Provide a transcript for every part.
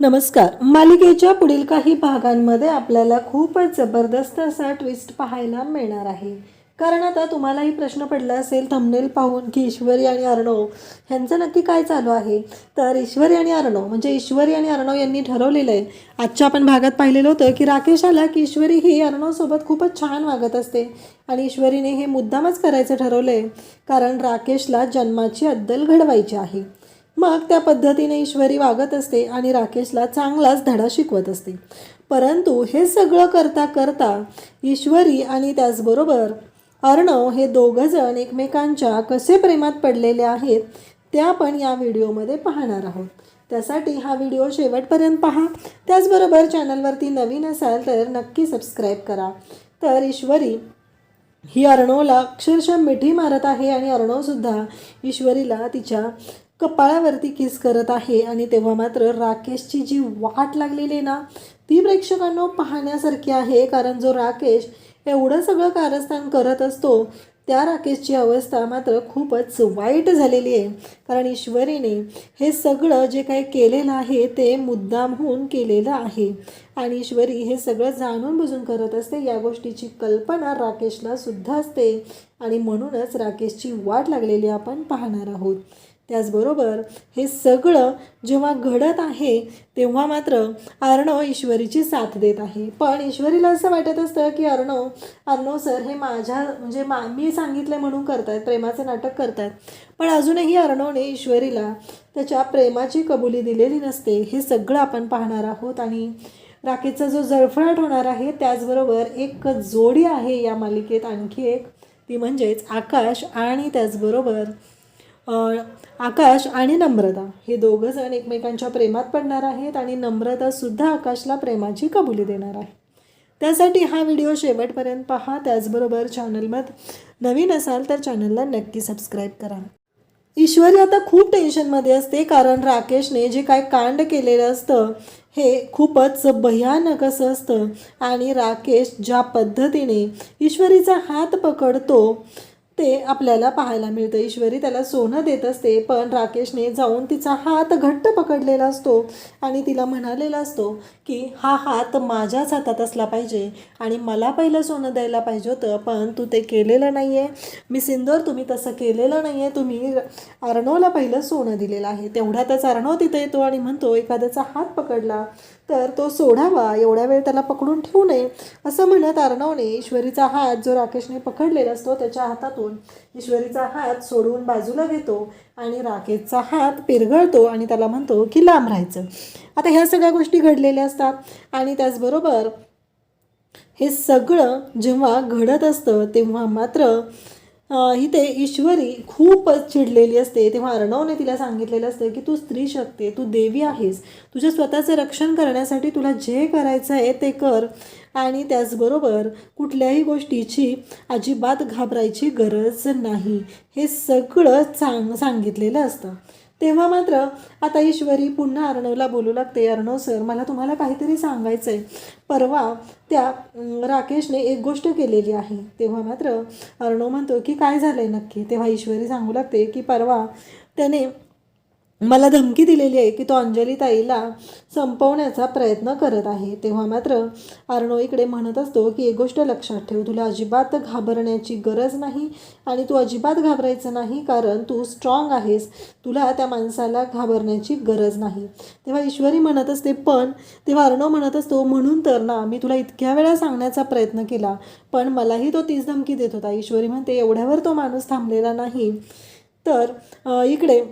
नमस्कार. मालिकेच्या पुढील काही भागांमध्ये आपल्याला खूपच जबरदस्त असा ट्विस्ट पाहायला मिळणार आहे. कारण आता तुम्हालाही प्रश्न पडला असेल थंबनेल पाहून की ईश्वरी आणि अर्णव ह्यांचं नक्की काय चालू आहे? तर ईश्वरी आणि अर्णव म्हणजे ईश्वरी आणि अर्णव यांनी ठरवलेलं आहे आजच्या आपण भागात पाहिलेलं होतं की राकेश आला की ईश्वरी ही अर्णवसोबत खूपच छान वागत असते. आणि ईश्वरीने हे मुद्दामच करायचं ठरवलं आहे कारण राकेशला जन्माची अद्दल घडवायची आहे. मग त्या पद्धतीने ईश्वरी वागत असते आणि राकेशला चांगलाच धडा शिकवत असते. परंतु हे सगळं करता करता ईश्वरी आणि त्याचबरोबर अर्णव हे दोघंजण एकमेकांच्या कसे प्रेमात पडलेले आहेत ते आपण या व्हिडिओमध्ये पाहणार आहोत. त्यासाठी हा व्हिडिओ शेवटपर्यंत पहा. त्याचबरोबर चॅनलवरती नवीन असाल तर नक्की सबस्क्राईब करा. तर ईश्वरी ही अर्णवला अक्षरशः मिठी मारत आहे आणि अर्णवसुद्धा ईश्वरीला तिच्या कपाळावरती किस करत आहे. आणि तेव्हा मात्र राकेशची जी वाट लागलेली आहे ना ती प्रेक्षकांना पाहण्यासारखी आहे. कारण जो राकेश एवढं सगळं कारस्थान करत असतो त्या राकेशची अवस्था मात्र खूपच वाईट झालेली आहे. कारण ईश्वरीने हे सगळं जे काही केलेलं आहे ते मुद्दामहून केलेलं आहे. आणि ईश्वरी हे सगळं जाणून बुजून करत असते. या गोष्टीची कल्पना राकेशला सुद्धा असते. आणि म्हणूनच राकेशची वाट लागलेली आपण पाहणार आहोत. त्याचबरोबर हे सगळं जेव्हा घडत आहे तेव्हा मात्र अर्णव ईश्वरीची साथ देत आहे. पण ईश्वरीला असं वाटत असतं की अर्णव अर्णव सर हे माझ्या म्हणजे मा मी सांगितलं म्हणून करतायत प्रेमाचं नाटक करतायत. पण अजूनही अर्णवने ईश्वरीला त्याच्या प्रेमाची कबुली दिलेली नसते. हे सगळं आपण पाहणार आहोत आणि राखेचा जो जळफळाट होणार आहे त्याचबरोबर एक जोडी आहे या मालिकेत. आणखी एक ती म्हणजेच आकाश आणि त्याचबरोबर आकाश आणि नम्रता हे दोघं जण एकमेकांच्या प्रेमात पडणार आहेत आणि नम्रतासुद्धा आकाशला प्रेमाची कबुली देणार आहे. त्यासाठी हा व्हिडिओ शेवटपर्यंत पहा. त्याचबरोबर चॅनलमध्ये नवीन असाल तर चॅनलला नक्की सबस्क्राईब करा. ईश्वरी आता खूप टेन्शनमध्ये असते कारण राकेशने जे काय कांड केलेलं असतं हे खूपच भयानक असं असतं. आणि राकेश ज्या पद्धतीने ईश्वरीचा हात पकडतो ते आपल्याला पाहायला मिळतं. ईश्वरी त्याला सोनं देत असते पण राकेशने जाऊन तिचा हात घट्ट पकडलेला असतो आणि तिला म्हणालेला असतो की हा हात माझ्याच हातात असला पाहिजे आणि मला पहिलं सोनं द्यायला पाहिजे होतं पण तू ते केलेलं नाही आहे मी सिंदोर तुम्ही तसं केलेलं नाही आहे तुम्ही अर्णवला पहिलं सोनं दिलेलं आहे. तेवढ्यातच अर्णव तिथं येतो आणि म्हणतो एखाद्याचा हात पकडला तर तो सोडावा एवढ्या वेळ त्याला पकडून ठेवू नये असं म्हणत अर्णवने ईश्वरीचा हात जो राकेशने पकडलेला असतो त्याच्या हातातून ईश्वरीचा हात सोडवून बाजूला घेतो आणि राकेशचा हात पिरगळतो आणि त्याला म्हणतो की लांब राहायचं. आता ह्या सगळ्या गोष्टी घडलेल्या असतात आणि त्याचबरोबर हे सगळं जेव्हा घडत असतं तेव्हा मात्र इथे ईश्वरी खूपच चिडलेली असते. तेव्हा अर्णवने तिला सांगितलेलं असतं की तू स्त्री शकते तू देवी आहेस. तुझ्या स्वतःचं रक्षण करण्यासाठी तुला जे करायचं आहे ते कर. आणि त्याचबरोबर कुठल्याही गोष्टीची अजिबात घाबरायची गरज नाही. हे सगळं सांग सांगितलेलं असतं. तेव्हा मात्र आता ईश्वरी पुन्हा अर्णवला बोलू लागते. अर्णव सर मला तुम्हाला काहीतरी सांगायचं आहे परवा त्या राकेशने एक गोष्ट केलेली आहे. तेव्हा मात्र अर्णव म्हणतो की काय झालं आहे नक्की? तेव्हा ईश्वरी सांगू लागते की परवा त्याने मला धमकी दिलेली आहे की तो अंजली ताईला संपवण्याचा प्रयत्न करत आहे. तेव्हा मात्र अर्णव इकडे म्हणत असतो की एक गोष्ट लक्षात ठेव तुला अजिबात घाबरण्याची गरज नाही आणि तू अजिबात घाबरायचं नाही कारण तू स्ट्रॉंग आहेस. तुला त्या माणसाला घाबरण्याची गरज नाही. तेव्हा ईश्वरी म्हणत असते पण तेव्हा अर्णव म्हणत असतो म्हणून तर ना मी तुला इतक्या वेळा सांगण्याचा प्रयत्न केला पण मलाही तो तीच धमकी देत होता. ईश्वरी म्हणते एवढ्यावर तो माणूस थांबलेला नाही. तर इकडे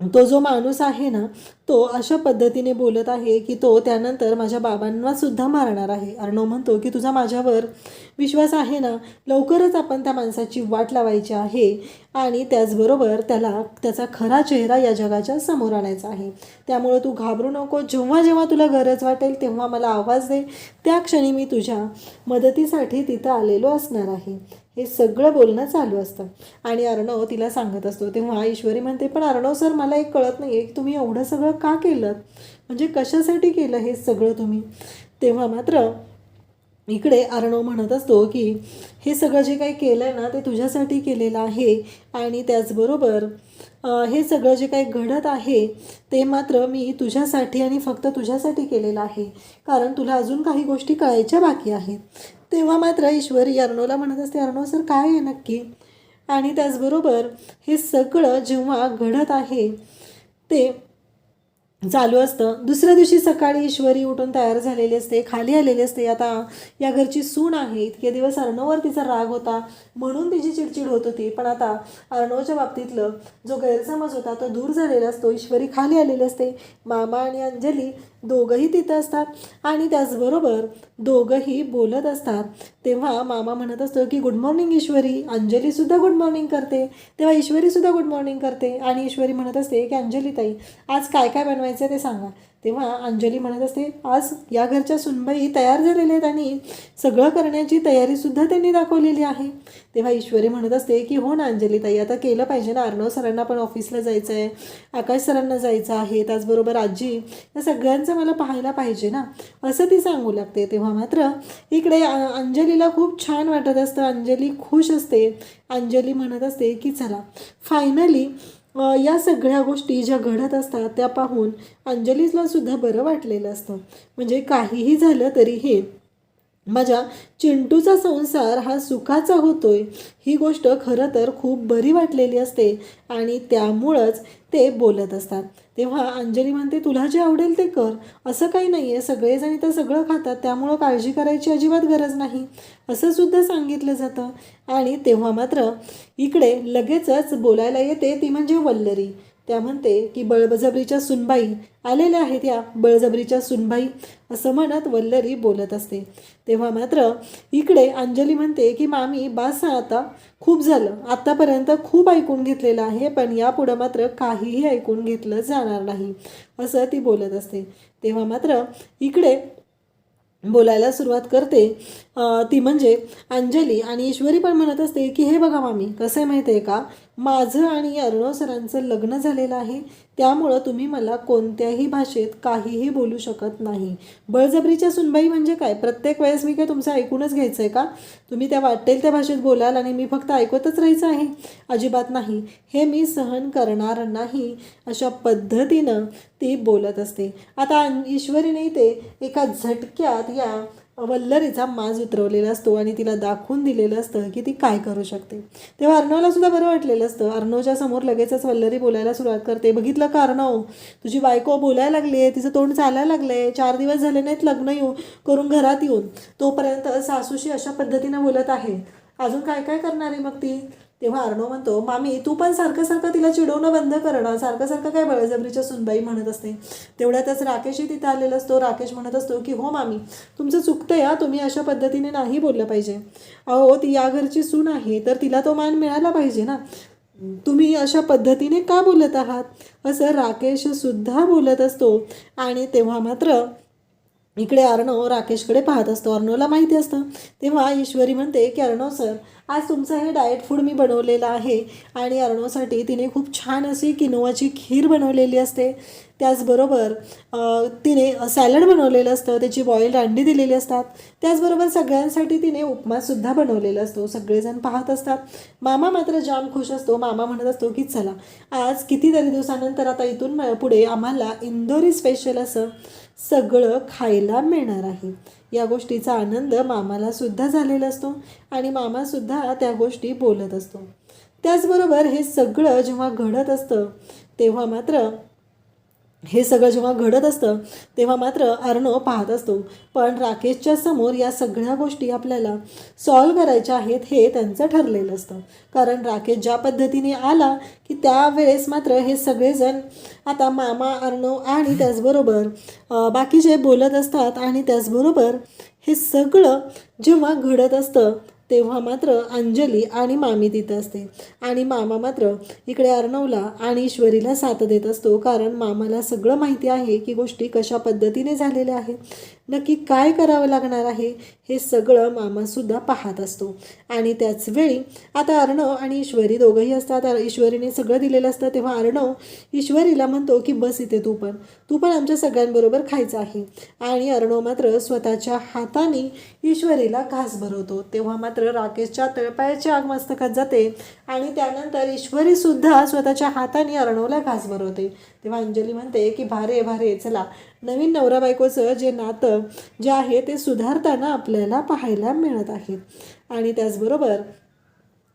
तो जो माणूस आहे ना तो अशा पद्धतीने बोलत आहे की तो त्यानंतर माझ्या बाबांना सुद्धा मारणार आहे. अर्णव म्हणतो की तुझा माझ्यावर विश्वास आहे ना? लवकरच आपण त्या माणसाची वाट लावायची आहे आणि त्याचबरोबर त्याला त्याचा खरा चेहरा या जगाच्या समोर आणायचा आहे. त्यामुळं तू घाबरू नको. जेव्हा जेव्हा तुला गरज वाटेल तेव्हा मला आवाज दे. त्या क्षणी मी तुझ्या मदतीसाठी तिथं आलेलो असणार आहे. हे सगळं बोलणं चालू असतं. आणि अर्णव तिला सांगत असतो. तेव्हा ईश्वरी म्हणते पण अर्णव सर मला एक कळत नाही आहे की तुम्ही एवढं सगळं का केलं म्हणजे कशासाठी केलं हे सगळं तुम्ही? तेव्हा मात्र इकडे अर्णव म्हणत असतो की हे सगळं जे काही केलं आहे ना ते तुझ्यासाठी केलेलं आहे आणि त्याचबरोबर हे सगळं जे काही घडत आहे ते मात्र मी तुझ्यासाठी आणि फक्त तुझ्यासाठी केलेलं आहे. कारण तुला अजून काही गोष्टी कळायच्या बाकी आहेत. तेव्हा मात्र ईश्वरी अर्णवला म्हणत असते अर्णव सर काय आहे नक्की? आणि त्याचबरोबर हे सगळं जेव्हा घडत आहे ते चालू असतं. दुसऱ्या दिवशी सकाळी ईश्वरी उठून तयार झालेली असते खाली आलेली असते. आता या घरची सून आहे. इतके दिवस अर्णववर तिचा राग होता. म्हणून तिची चिडचिड होत होती. पण आता अर्णवच्या बाबतीतलं जो गैरसमज होता तो दूर झालेला असतो. ईश्वरी खाली आलेली असते. मामा आणि अंजली दोघंही तिथं असतात. आणि त्याचबरोबर दोघंही बोलत असतात. तेव्हा मामा म्हणत असतो की गुड मॉर्निंग ईश्वरी. अंजलीसुद्धा गुड मॉर्निंग करते. तेव्हा ईश्वरीसुद्धा गुड मॉर्निंग करते. आणि ईश्वरी म्हणत असते की अंजली ताई आज काय काय बनवायचं ते सांगा. तेव्हा अंजली म्हणत असते आज या घरच्या सुनबाई तयार झालेल्या आहेत आणि सगळं करण्याची तयारीसुद्धा त्यांनी दाखवलेली आहे. तेव्हा ईश्वरी म्हणत असते की हो ना अंजली ताई आता केलं पाहिजे ना. अर्णव सरांना पण ऑफिसला जायचं आहे आकाश सरांना जायचं आहे. त्याचबरोबर आजी या सगळ्यांचं मला पाहायला पाहिजे ना. असं ती सांगू लागते. तेव्हा मात्र इकडे अंजलीला खूप छान वाटत असतं. अंजली खुश असते. अंजली म्हणत असते की चला फायनली या सगळ्या गोष्टी ज्या घडत असतात त्या पाहून अंजलीला सुद्धा बरं वाटलेलं असतं. म्हणजे काहीही झालं तरी हे माझ्या चिंटूचा संसार हा सुखाचा होतोय. ही गोष्ट खरं तर खूप बरी वाटलेली असते आणि त्यामुळंच ते बोलत असतात. तेव्हा अंजली म्हणते तुला जे आवडेल ते कर. असं काही नाही आहे सगळेजण इथं सगळं खातात. त्यामुळं काळजी करायची अजिबात गरज नाही. असं सुद्धा सांगितलं जातं. आणि तेव्हा मात्र इकडे लगेचच बोलायला येते ती म्हणजे वल्लरी. त्या म्हणते की बळजबरीच्या सुनबाई आलेल्या आहेत या बळजबरीच्या सुनबाई असं म्हणत वल्लरी बोलत असते. तेव्हा मात्र इकडे अंजली म्हणते की मामी बास आता. खूप झालं. आत्तापर्यंत खूप ऐकून घेतलेलं आहे पण यापुढं मात्र काहीही ऐकून घेतलं जाणार नाही असं ती बोलत असते. तेव्हा मात्र इकडे बोलायला सुरुवात करते. ती म्हणजे अंजली. आणि ईश्वरी पण म्हणत असते की हे बघा मामी कसं आहे माहिती आहे का? माझं आणि अर्णव सरांचं लग्न झालेलं आहे त्यामुळं तुम्ही मला कोणत्याही भाषेत काहीही बोलू शकत नाही. बळजबरीच्या सुनबाई म्हणजे काय? प्रत्येक वेळेस मी काय तुमचं ऐकूनच घ्यायचं आहे का? तुम्ही त्या वाटेल त्या भाषेत बोलाल आणि मी फक्त ऐकतच राहायचं आहे? अजिबात नाही. हे मी सहन करणार नाही अशा पद्धतीनं ती बोलत असते. आता ईश्वरीने ते एका झटक्यात या वल्लरीचा माज उतरवलेला असतो आणि तिला दाखवून दिलेलं असतं की ती काय करू शकते. तेव्हा अर्णवला सुद्धा बरं वाटलेलं असतं. अर्णवच्या समोर लगेचच वल्लरी बोलायला सुरुवात करते. बघितलं का अर्णव तुझी बायको बोलायला लागली आहे तिचं तोंड चालायला लागलं आहे चार दिवस झाले नाहीत लग्न येऊ करून घरात येऊन. तोपर्यंत सासूशी अशा पद्धतीनं बोलत आहे. अजून काय काय करणार आहे मग ती? तेव्हा अर्णव म्हणतो मामी तू पण सारखं सारखं तिला चिडवणं बंद करणं सारखं सारखं काय बळजबरीच्या सुनबाई म्हणत असते? तेवढ्यातच राकेशही तिथं आलेला असतो. राकेश म्हणत असतो की हो मामी तुमचं चुकतं या तुम्ही अशा पद्धतीने नाही बोललं पाहिजे. अहो ती या घरची सून आहे तर तिला तो मान मिळाला पाहिजे ना. तुम्ही अशा पद्धतीने का बोलत आहात? असं राकेशसुद्धा बोलत असतो. आणि तेव्हा मात्र इकडे अर्णव राकेशकडे पाहत असतो. अर्णवला माहिती असतं. तेव्हा ईश्वरी म्हणते की अर्णव सर आज तुमचं हे डाएट फूड मी बनवलेलं आहे आणि अर्णवसाठी तिने खूप छान अशी किनोवाची खीर बनवलेली असते. त्याचबरोबर तिने सॅलड बनवलेलं असतं. त्याची बॉईल्ड अंडी दिलेली असतात. त्याचबरोबर सगळ्यांसाठी तिने उपमासुद्धा बनवलेला असतो. सगळेजण पाहत असतात. मामा मात्र जाम खुश असतो. मामा म्हणत असतो की चला आज कितीतरी दिवसानंतर आता इथून पुढे आम्हाला इंदोरी स्पेशल असं सगळं खायला मिळणार आहे. या गोष्टीचा आनंद मामाला सुद्धा झालेला असतो आणि मामासुद्धा त्या गोष्टी बोलत असतो. त्याचबरोबर हे सगळं जेव्हा घडत असतं तेव्हा मात्र हे सगळं जेव्हा घडत असतं तेव्हा मात्र अर्णव पाहत असतो. पण राकेशच्या समोर या सगळ्या गोष्टी आपल्याला सॉल्व करायच्या आहेत हे त्यांचं ठरलेलं असतं. कारण राकेश ज्या पद्धतीने आला की त्यावेळेस मात्र हे सगळेजण आता मामा अर्णव आणि त्याचबरोबर बाकी जे बोलत असतात आणि त्याचबरोबर हे सगळं जेव्हा घडत असतं तेव्हा मात्र अंजली आणि मामी तिथं असते. आणि मामा मात्र इकडे अर्णवला आणि ईश्वरीला साथ देत असतो. कारण मामाला सगळं माहिती आहे की गोष्टी कशा पद्धतीने झालेल्या आहेत. नक्की काय करावं लागणार आहे हे सगळं मामासुद्धा पाहत असतो. आणि त्याच वेळी आता अर्णव आणि ईश्वरी दोघंही असतात. ईश्वरीने सगळं दिलेलं असतं. तेव्हा अर्णव ईश्वरीला म्हणतो की बस इथे तू पण. तू पण आमच्या सगळ्यांबरोबर खायचं आहे. आणि अर्णव मात्र स्वतःच्या हाताने ईश्वरीला घास भरवतो. तेव्हा मात्र राकेशच्या तळपायाची आग मस्तकात जाते आणि त्यानंतर ईश्वरीसुद्धा स्वतःच्या हाताने अर्णवला घास भरवते. तेव्हा अंजली म्हणते की भारे भारे चला. नवीन नवरा बायकोचं जे नातं जे आहे ते सुधारताना आपल्याला पाहायला मिळत आहे. आणि त्याचबरोबर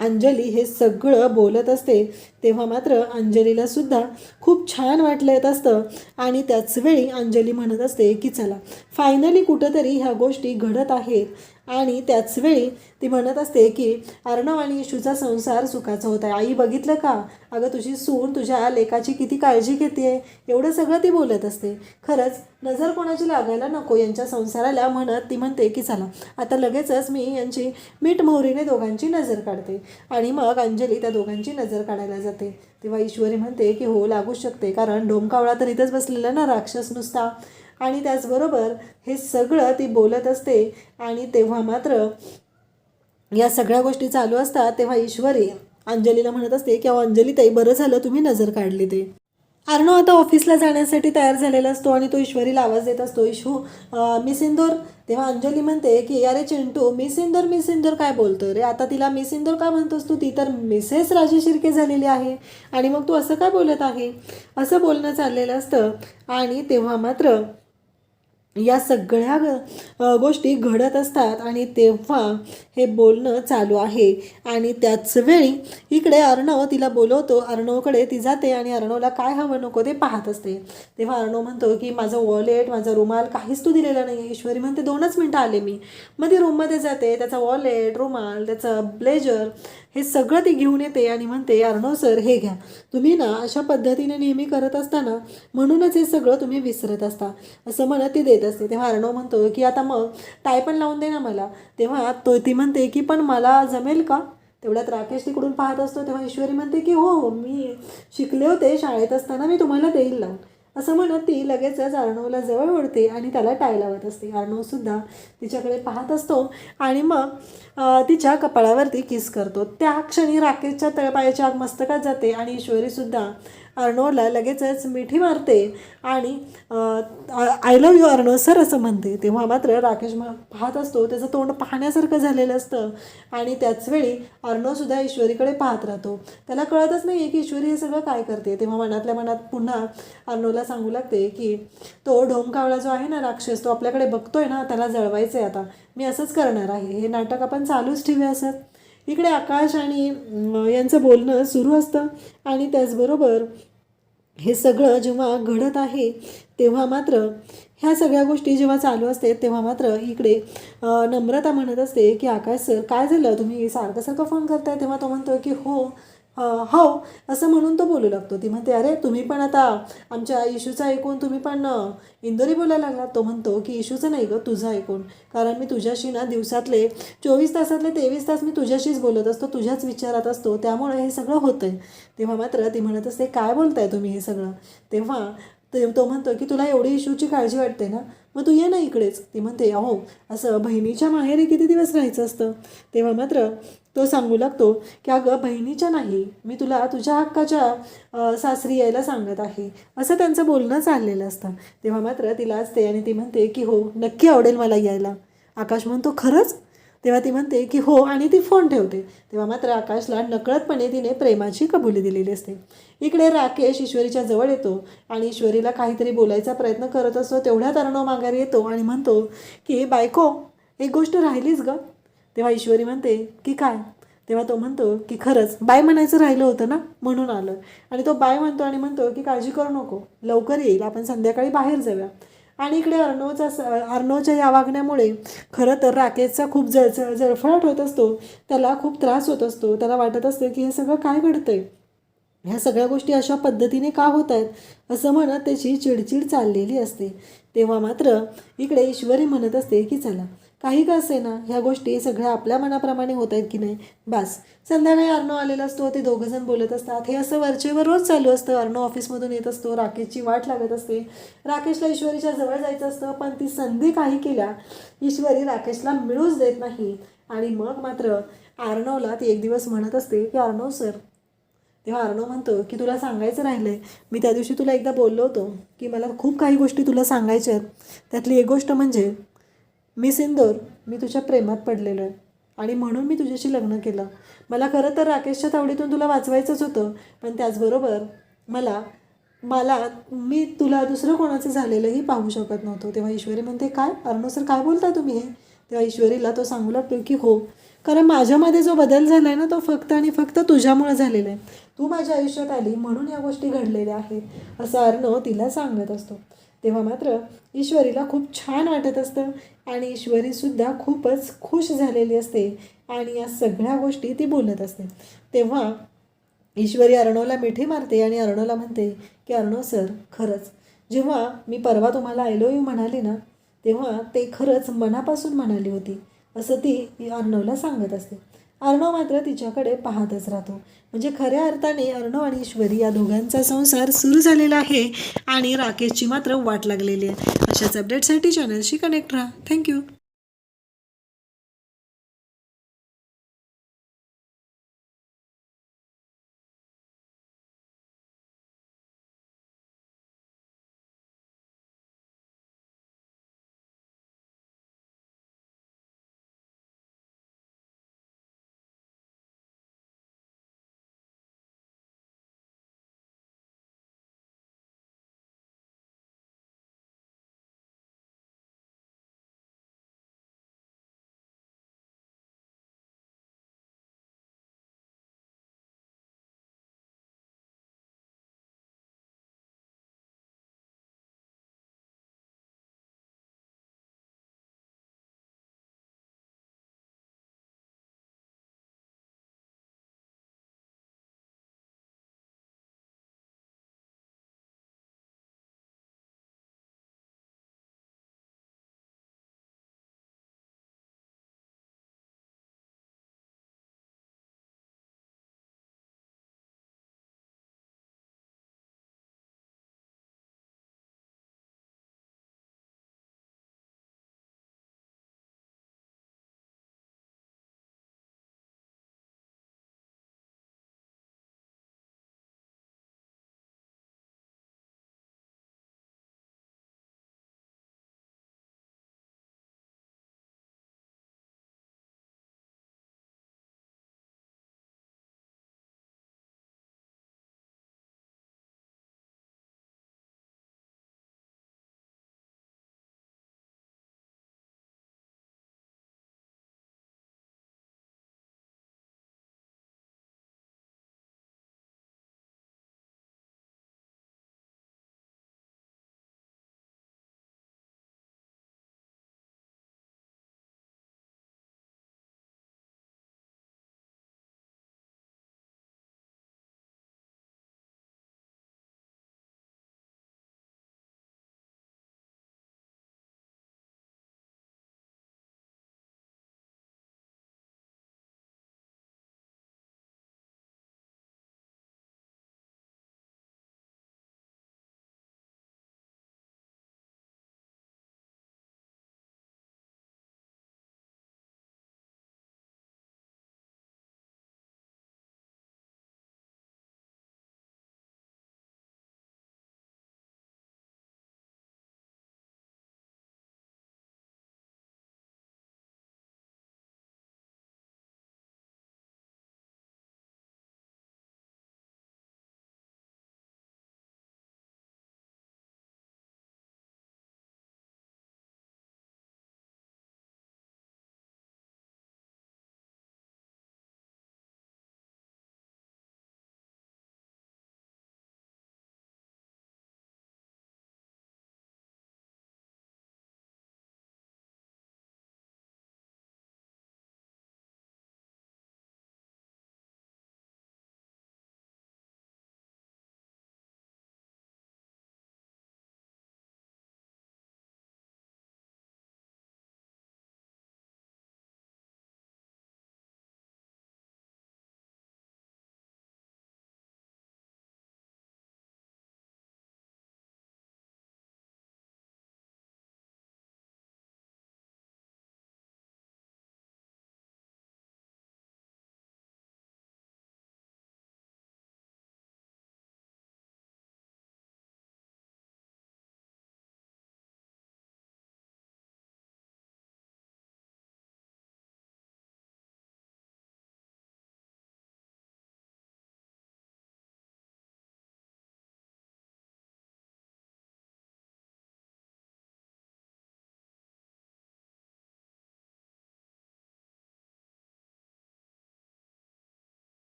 अंजली हे सगळं बोलत असते. तेव्हा मात्र अंजलीला सुद्धा खूप छान वाटलं येत असतं. आणि त्याच वेळी अंजली म्हणत असते की चला. फायनली कुठंतरी ह्या गोष्टी घडत आहेत. आणि त्याच वेळी ती म्हणत असते की अर्णव आणि इशूचा संसार सुखाचा होता. आहे आई बघितलं का? अगं तुझी सून तुझ्या लेकाची किती काळजी घेते एवढं सगळं ती बोलत असते. खरंच नजर कोणाची लागायला नको यांच्या संसाराला म्हणत ती म्हणते की चला आता लगेचच मी यांची मीठ मोहरीने दोघांची नजर काढते आणि मग अंजली त्या दोघांची नजर काढायला जाते. तेव्हा ईश्वरी म्हणते की हो लागूच शकते कारण डोमकावळा तर इथंच बसलेला ना राक्षस नुसता. आणि त्याचबरोबर हे सगळं ती बोलत असते आणि तेव्हा मात्र या सगळ्या गोष्टी चालू असतात तेव्हा ईश्वरी अंजलीला म्हणत असते की अंजली ताई बरं झालं तुम्ही नजर काढली ते. अर्णव आता ऑफिसला जाण्यासाठी तयार झालेला असतो आणि तो ईश्वरीला आवाज देत असतो इशू मिस मी सिंदूर तेव्हा अंजली म्हणते की अरे चिंटू मी सिंदूर मी सिंदूर काय बोलतो रे? आता तिला मी सिंदूर का म्हणतोस तू? ती तर मिसेस राजे शिर्के झालेली आहे. आणि मग तू असं काय बोलत आहे? असं बोलणं चाललेलं असतं आणि तेव्हा मात्र या सगळ्या ग- गोष्टी घडत असतात आणि तेव्हा हे बोलणं चालू आहे. आणि त्याच वेळी इकडे अर्णव तिला बोलवतो. अर्णवकडे ती जाते आणि अर्णवला काय हवं नको ते पाहत असते. तेव्हा अर्णव म्हणतो की माझं वॉलेट माझा रुमाल काहीच तू दिलेला नाही. ईश्वरी म्हणते दोनच मिनटं आले मी. मग ती रूममध्ये जाते. त्याचा वॉलेट रुमाल त्याचं ब्लेजर हे सगळं ती घेऊन येते आणि म्हणते अर्णव सर हे घ्या. तुम्ही ना अशा पद्धतीने नेहमी करत असताना म्हणूनच हे सगळं तुम्ही विसरत असता. असं म्हणत ती देत असते. तेव्हा अर्णव म्हणतो की आता मग टाय पण लावून दे ना मला. तेव्हा तो ती म्हणते की पण मला जमेल का? तेवढ्यात राकेश तिकडून पाहत असतो. तेव्हा ईश्वरी म्हणते की हो, हो मी शिकले होते शाळेत असताना मी तुम्हाला देईल लावून. असं म्हणत ती लगेचच अर्णवला जवळ ओढते आणि त्याला टाय लावत असते. अर्णवसुद्धा तिच्याकडे पाहत असतो आणि मग तिच्या कपाळावरती किस करतो. त्या क्षणी राकेशच्या तळपायाची आग मस्तकात जाते आणि ईश्वरीसुद्धा अर्णवला लगेचच मिठी मारते आणि I love you Arnav sir असं म्हणते. तेव्हा मात्र राकेश म- पाहत असतो. त्याचं तोंड पाहण्यासारखं झालेलं असतं. आणि त्याचवेळी अर्णोसुद्धा अर्णवसुद्धा ईश्वरीकडे पाहत राहतो. त्याला कळतच नाही आहे की ईश्वरी हे सगळं काय करते. तेव्हा मनातल्या मनात पुन्हा अर्णवला सांगू लागते की तो ढोमकावळा जो आहे ना राक्षस तो आपल्याकडे बघतोय ना त्याला जळवायचं आहे आता. मी असंच करणार आहे. हे नाटक आपण चालूच ठेवूया असत इकडे आकाश आणि यांचं बोलणं सुरू असतं. आणि त्याचबरोबर हे सगळं जेव्हा घडत आहे तेव्हा मात्र ह्या सगळ्या गोष्टी जेव्हा चालू असते तेव्हा मात्र इकडे नम्रता म्हणत असते की आकाश सर काय झालं? तुम्ही सारखं सारखं फोन करताय. तेव्हा तो म्हणतो की हो हो असं म्हणून तो बोलू लागतो. ती म्हणते अरे तुम्ही पण आता आमच्या इशूचं ऐकून तुम्ही पण इंदोरी बोलायला लागला. तो म्हणतो की इशूचं नाही गं तुझं ऐकून. कारण मी तुझ्याशी ना दिवसातले चोवीस तासातले तेवीस तास मी तुझ्याशीच बोलत असतो तुझ्याच विचारात असतो. त्यामुळे हे सगळं होतंय. तेव्हा मात्र ती म्हणत असते काय बोलताय तुम्ही हे सगळं? तेव्हा ते तो म्हणतो की तुला एवढी इशूची काळजी वाटते ना? मग तू ये ना इकडेच. ती म्हणते अहो असं बहिणीच्या माहेरी किती दिवस राहायचं असतं? तेव्हा मात्र तो सांगू लागतो की अगं बहिणीच्या नाही मी तुला तुझ्या हक्काच्या सासरी यायला सांगत आहे. असं त्यांचं बोलणं चाललेलं असतं. तेव्हा मात्र तिला असते आणि ती म्हणते की हो नक्की आवडेल मला यायला. आकाश म्हणतो खरंच? तेव्हा ती म्हणते की हो आणि ती फोन ठेवते. तेव्हा मात्र आकाशला नकळतपणे तिने प्रेमाची कबुली दिलेली असते. इकडे राकेश ईश्वरीच्या जवळ येतो आणि ईश्वरीला काहीतरी बोलायचा प्रयत्न करत असतो. तेवढ्या अर्णव माघारी येतो आणि म्हणतो की बायको एक गोष्ट राहिलीच गं. तेव्हा ईश्वरी म्हणते की काय? तेव्हा तो म्हणतो की खरंच बाय म्हणायचं राहिलं होतं ना म्हणून आलं आणि तो बाय म्हणतो आणि म्हणतो की काळजी करू नको लवकर येईल आपण संध्याकाळी बाहेर जाऊया. आणि इकडे अर्णवचा अर्णवच्या या वागण्यामुळे खरं तर राकेशचा खूप जळ जळफळाट होत असतो. त्याला खूप त्रास होत असतो. त्याला वाटत असतं की हे सगळं काय घडतंय? ह्या सगळ्या गोष्टी अशा पद्धतीने का होत आहेत असं म्हणत त्याची चिडचिड चाललेली असते. तेव्हा मात्र इकडे ईश्वरी म्हणत असते की चला काही का असे ना ह्या गोष्टी सगळ्या आपल्या मनाप्रमाणे होत आहेत की नाही? बस. संध्याकाळी अर्णव आलेला असतो ते दोघं जण बोलत असतात. हे असं वरचेवर रोज चालू असतं. अर्णव ऑफिसमधून येत असतो राकेशची वाट लागत असते. राकेशला ईश्वरीच्या जवळ जायचं असतं पण ती संधी काही केल्या ईश्वरी राकेशला मिळूच देत नाही. आणि मग मात्र अर्णवला ती एक दिवस म्हणत असते की अर्णव सर. तेव्हा अर्णव म्हणतो की तुला सांगायचं राहिलं आहे मी त्या दिवशी तुला एकदा बोललो होतो की मला खूप काही गोष्टी तुला सांगायच्या आहेत. त्यातली एक गोष्ट म्हणजे मी सिंदूर मी तुझ्या प्रेमात पडलेलो आहे. आणि म्हणून मी तुझ्याशी लग्न केलं. मला खरं तर राकेशच्या तावडीतून तुला वाचवायचंच होतं पण त्याचबरोबर मला मला मी तुला दुसरं कोणाचं झालेलंही पाहू शकत नव्हतो. तेव्हा ईश्वरी म्हणते काय? अर्णो सर काय बोलता तुम्ही हे? तेव्हा ईश्वरीला तो सांगू लागतो की हो कारण माझ्यामध्ये जो बदल झाला आहे ना तो फक्त आणि फक्त तुझ्यामुळे झालेला आहे. तू माझ्या आयुष्यात आली म्हणून या गोष्टी घडलेल्या आहेत असं अर्णव तिला सांगत असतो. तेव्हा मात्र ईश्वरीला खूप छान वाटत असतं आणि ईश्वरीसुद्धा खूपच खुश झालेली असते आणि या सगळ्या गोष्टी ती बोलत असते. तेव्हा ईश्वरी अर्णवला मिठी मारते आणि अर्णवला म्हणते की अर्णव सर खरंच जेव्हा मी परवा तुम्हाला आय यू म्हणाली ना तेव्हा ते खरंच मनापासून म्हणाली होती. असं ती अर्णवला सांगत असते. अर्णव मात्र तिच्याकडे पाहतच राहतो. म्हणजे खऱ्या अर्थाने अर्णव आणि ईश्वरी या दोघांचा संसार सुरू झालेला आहे आणि राकेशची मात्र वाट लागलेली आहे. अशाच अपडेटसाठी चॅनलशी कनेक्ट राहा. थँक्यू